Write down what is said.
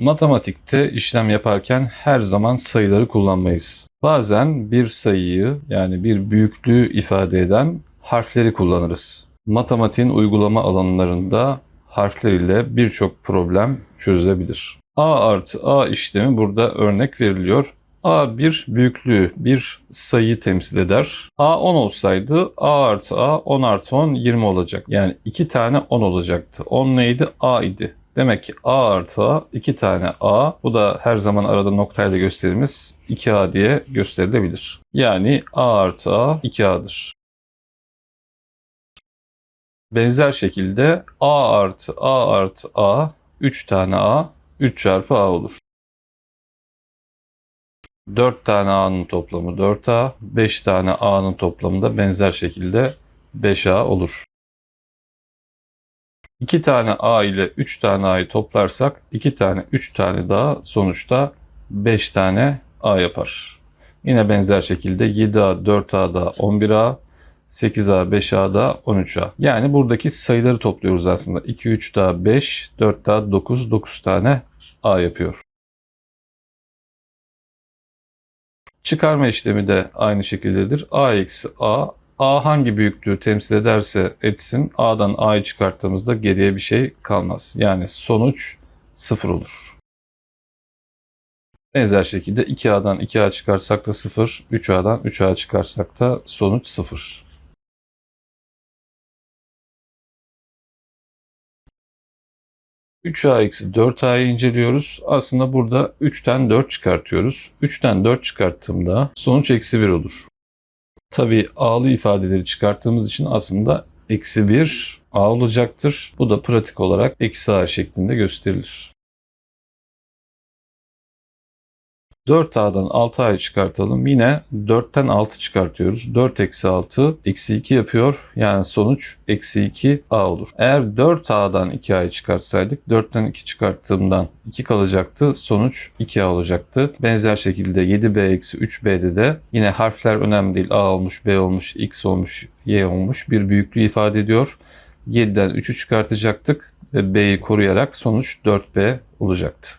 Matematikte işlem yaparken her zaman sayıları kullanmayız. Bazen bir sayıyı yani bir büyüklüğü ifade eden harfleri kullanırız. Matematiğin uygulama alanlarında harfler ile birçok problem çözülebilir. A artı A işlemi burada örnek veriliyor. A bir büyüklüğü, bir sayıyı temsil eder. A 10 olsaydı A artı A 10 artı 10 20 olacak. Yani iki tane 10 olacaktı. 10 neydi? A idi. Demek ki A artı A iki tane A. Bu da her zaman arada noktayla gösterimiz 2A diye gösterilebilir. Yani A artı A 2A'dır. Benzer şekilde A artı A artı A 3 tane A 3 çarpı A olur. 4 tane A'nın toplamı 4A, 5 tane A'nın toplamı da benzer şekilde 5A olur. 2 tane A ile 3 tane A'yı toplarsak 2 tane 3 tane daha sonuçta 5 tane A yapar. Yine benzer şekilde 7A, 4A da 11A, 8A, 5A da 13A. Yani buradaki sayıları topluyoruz aslında. 2, 3 daha 5, 4 daha 9, 9 tane A yapıyor. Çıkarma işlemi de aynı şekildedir. A eksi A. A hangi büyüklüğü temsil ederse etsin A'dan A'yı çıkarttığımızda geriye bir şey kalmaz. Yani sonuç 0 olur. Benzer şekilde 2A'dan 2A çıkarsak da 0, 3A'dan 3A çıkarsak da sonuç 0. ...3A eksi 4A'yı inceliyoruz. Aslında burada 3'ten 4 çıkartıyoruz. 3'ten 4 çıkarttığımda sonuç eksi 1 olur. Tabii A'lı ifadeleri çıkarttığımız için aslında eksi 1 A olacaktır. Bu da pratik olarak eksi A şeklinde gösterilir. 4A'dan 6A'yı çıkartalım. Yine 4'ten 6 çıkartıyoruz. 4 eksi 6 eksi 2 yapıyor. Yani sonuç eksi 2 A olur. Eğer 4A'dan 2A'yı çıkartsaydık 4'ten 2 çıkarttığımdan 2 kalacaktı. Sonuç 2A olacaktı. Benzer şekilde 7B eksi 3B'de de yine harfler önemli değil. A olmuş, B olmuş, X olmuş, Y olmuş bir büyüklüğü ifade ediyor. 7'den 3'ü çıkartacaktık ve B'yi koruyarak sonuç 4B olacaktı.